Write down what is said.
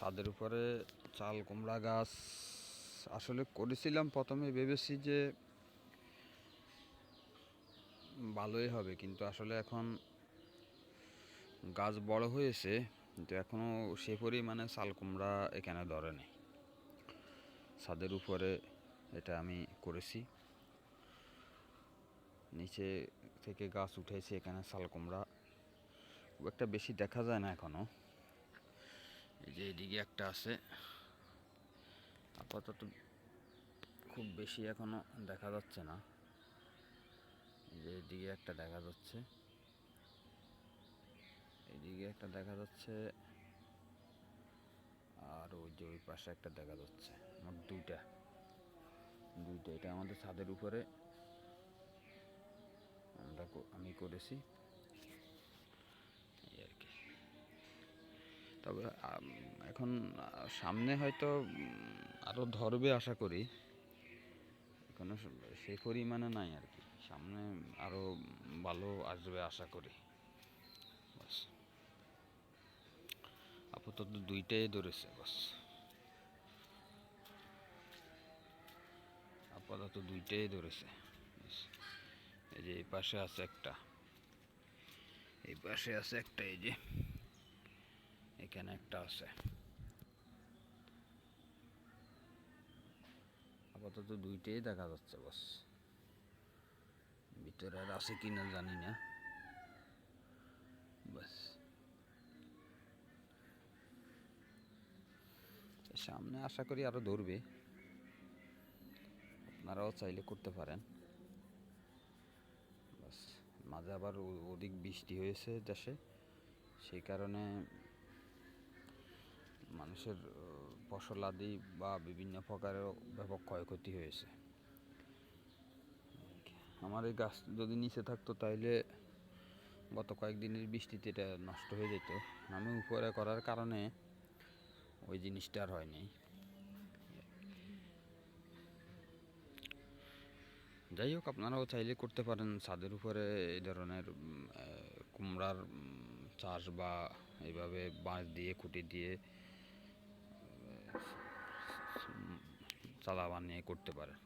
ছাদের উপরে চাল, কুমড়া গাছ আসলে করেছিলাম। প্রথমে ভেবেছি যে ভালোই হবে, কিন্তু আসলে এখন গাছ বড় হয়েছে, কিন্তু এখনও সে পরিমাণে চাল, কুমড়া এখানে ধরেনি ছাদের উপরে এটা আমি করেছি। নিচে থেকে গাছ উঠেছে, এখানে শাল কুমড়া খুব একটা বেশি দেখা যায় না এখনও। এই যে এদিকে একটা আছে। আপাতত খুব বেশি এখনও দেখা যাচ্ছে না। যে এদিকে একটা দেখা যাচ্ছে। এদিকে একটা দেখা যাচ্ছে। আর ওই যে ওই পাশে একটা দেখা যাচ্ছে। আমার দুইটা। দুইটা। এটা আমাদের ছাদের উপরে। আমরা আমি করেছি। তবে এখন সামনে হয়তো আরও ধরবে আশা করি। এখনও সে- সেই পরিমাণে নাই আর কি। সামনে আরও ভালো আসবে আশা করি। বাস। আপাতত দুইটাই ধরেছে, বাস। আপাতত দুইটাই ধরেছে এই যে এই পাশে আছে একটা। এই পাশে আছে একটা, এই যে। এখানে একটা আছে। আপাতত দুইটাই দেখা যাচ্ছে, বাস। ভিতরে আর আছে কিনা জানি না। বাস। সামনে আশা করি আরও ধরবে। আপনারাও চাইলে করতে পারেন। মাঝে আবার অধিক বৃষ্টি হয়েছে দেশে। সেই কারণে মানুষের ফসলাদি বা বিভিন্ন প্রকারের ব্যাপক ক্ষয়ক্ষতি হয়েছে। আমার এই গাছ যদি নিচে থাকতো তাহলে গত কয়েকদিনের বৃষ্টিতে এটা নষ্ট হয়ে যেত। আমি উপরে করার কারণে ওই জিনিসটা আর হয়নি। যাই হোক, আপনারাও চাইলে করতে পারেন। ছাদের উপরে এই ধরনের কুমড়ার চাষ বা এইভাবে বাঁশ দিয়ে, খুঁটি দিয়ে চালা বানিয়ে করতে পারেন